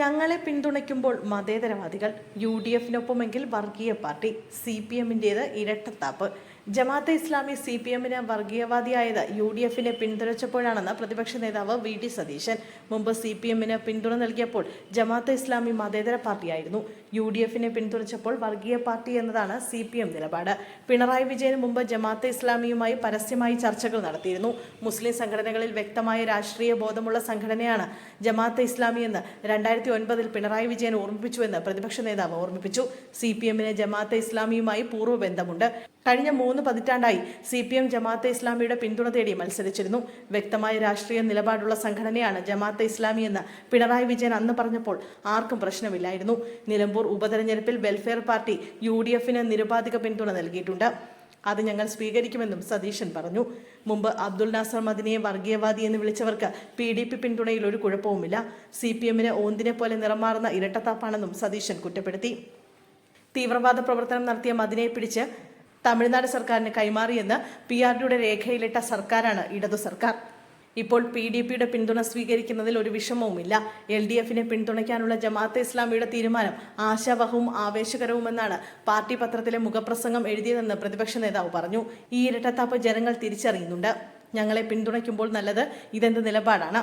ഞങ്ങളെ പിന്തുണയ്ക്കുമ്പോൾ മതേതരവാദികൾ U D എഫിനൊപ്പമെങ്കിൽ വർഗീയ പാർട്ടി സി പി എമ്മിന്റേത് ഇരട്ടത്താപ്പ്. ജമാഅത്തെ ഇസ്ലാമി സി പി എമ്മിന് വർഗീയവാദിയായത് യു ഡി എഫിനെ പിന്തുണച്ചപ്പോഴാണെന്ന് പ്രതിപക്ഷ നേതാവ് വി ഡി സതീശൻ. മുമ്പ് സി പി എമ്മിന് പിന്തുണ നൽകിയപ്പോൾ ജമാഅത്തെ ഇസ്ലാമി മതേതര പാർട്ടിയായിരുന്നു. യു ഡി എഫിനെ പിന്തുണച്ചപ്പോൾ വർഗീയ പാർട്ടി എന്നതാണ് സി പി എം നിലപാട്. പിണറായി വിജയന് മുമ്പ് ജമാഅത്തെ ഇസ്ലാമിയുമായി പരസ്യമായി ചർച്ചകൾ നടത്തിയിരുന്നു. മുസ്ലിം സംഘടനകളിൽ വ്യക്തമായ രാഷ്ട്രീയ ബോധമുള്ള സംഘടനയാണ് ജമാഅത്തെ ഇസ്ലാമി എന്ന് രണ്ടായിരത്തി ഒൻപതിൽ പിണറായി വിജയൻ ഓർമ്മിപ്പിച്ചുവെന്ന് പ്രതിപക്ഷ നേതാവ് ഓർമ്മിപ്പിച്ചു. സി പി എമ്മിന് ജമാഅത്തെ ഇസ്ലാമിയുമായി പൂർവ ബന്ധമുണ്ട് കഴിഞ്ഞ മൂന്ന് പതിറ്റാണ്ടായി സി പി എം ജമാഅത്തെ ഇസ്ലാമിയുടെ പിന്തുണ തേടി മത്സരിച്ചിരുന്നു. വ്യക്തമായ രാഷ്ട്രീയ നിലപാടുള്ള സംഘടനയാണ് ജമാഅത്തെ ഇസ്ലാമി എന്ന് പിണറായി വിജയൻ അന്ന് പറഞ്ഞപ്പോൾ ആർക്കും പ്രശ്നമില്ലായിരുന്നു. നിലമ്പൂർ ഉപതെരഞ്ഞെടുപ്പിൽ വെൽഫെയർ പാർട്ടി യു ഡി എഫിന് നിരുപാധിക പിന്തുണ നൽകിയിട്ടുണ്ട്. അത് ഞങ്ങൾ സ്വീകരിക്കുമെന്നും സതീശൻ പറഞ്ഞു. മുമ്പ് അബ്ദുൽ നാസർ മദിനിയെ വർഗീയവാദി എന്ന് വിളിച്ചവർക്ക് പി ഡി പി പിന്തുണയിൽ ഒരു കുഴപ്പവുമില്ല. സി പി എമ്മിന് ഓന്തിനെ പോലെ നിറമാറുന്ന ഇരട്ടത്താപ്പാണെന്നും സതീശൻ കുറ്റപ്പെടുത്തി. തീവ്രവാദ പ്രവർത്തനം നടത്തിയ മദിനയെ പിടിച്ച് തമിഴ്നാട് സർക്കാരിന് കൈമാറിയെന്ന് പി ആർ ഡിയുടെ രേഖയിലിട്ട സർക്കാരാണ് ഇടതു സർക്കാർ. ഇപ്പോൾ പി ഡി പിയുടെ പിന്തുണ സ്വീകരിക്കുന്നതിൽ ഒരു വിഷമവുമില്ല. എൽ ഡി എഫിനെ പിന്തുണയ്ക്കാനുള്ള ജമാഅത്തെ ഇസ്ലാമിയുടെ തീരുമാനം ആശാവഹവും ആവേശകരവുമെന്നാണ് പാർട്ടി പത്രത്തിലെ മുഖപ്രസംഗം എഴുതിയതെന്ന് പ്രതിപക്ഷ നേതാവ് പറഞ്ഞു. ഈ ഇരട്ടത്താപ്പ് ജനങ്ങൾ തിരിച്ചറിയുന്നുണ്ട്. ഞങ്ങളെ പിന്തുണയ്ക്കുമ്പോൾ നല്ലത് ഇതെന്ത് നിലപാടാണ്?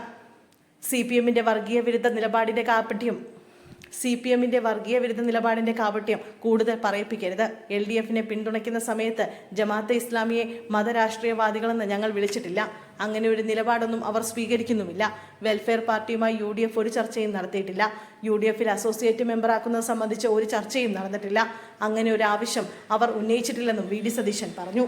സി പി എമ്മിന്റെ വർഗീയ വിരുദ്ധ നിലപാടിന്റെ കാപ്പട്യം സി പി എമ്മിന്റെ വർഗീയ വിരുദ്ധ നിലപാടിന്റെ കാപട്യം കൂടുതൽ പറയിപ്പിക്കരുത്. എൽ ഡി എഫിനെ പിന്തുണയ്ക്കുന്ന സമയത്ത് ജമാഅത്തെ ഇസ്ലാമിയെ മതരാഷ്ട്രീയവാദികളെന്ന് ഞങ്ങൾ വിളിച്ചിട്ടില്ല. അങ്ങനെ ഒരു നിലപാടൊന്നും അവർ സ്വീകരിക്കുന്നുമില്ല. വെൽഫെയർ പാർട്ടിയുമായി യു ഡി എഫ് ഒരു ചർച്ചയും നടത്തിയിട്ടില്ല. യു ഡി എഫിൽ അസോസിയേറ്റ് മെമ്പറാക്കുന്നത് സംബന്ധിച്ച് ഒരു ചർച്ചയും നടന്നിട്ടില്ല. അങ്ങനെ ഒരു ആവശ്യം അവർ ഉന്നയിച്ചിട്ടില്ലെന്നും വി ഡി സതീശൻ പറഞ്ഞു.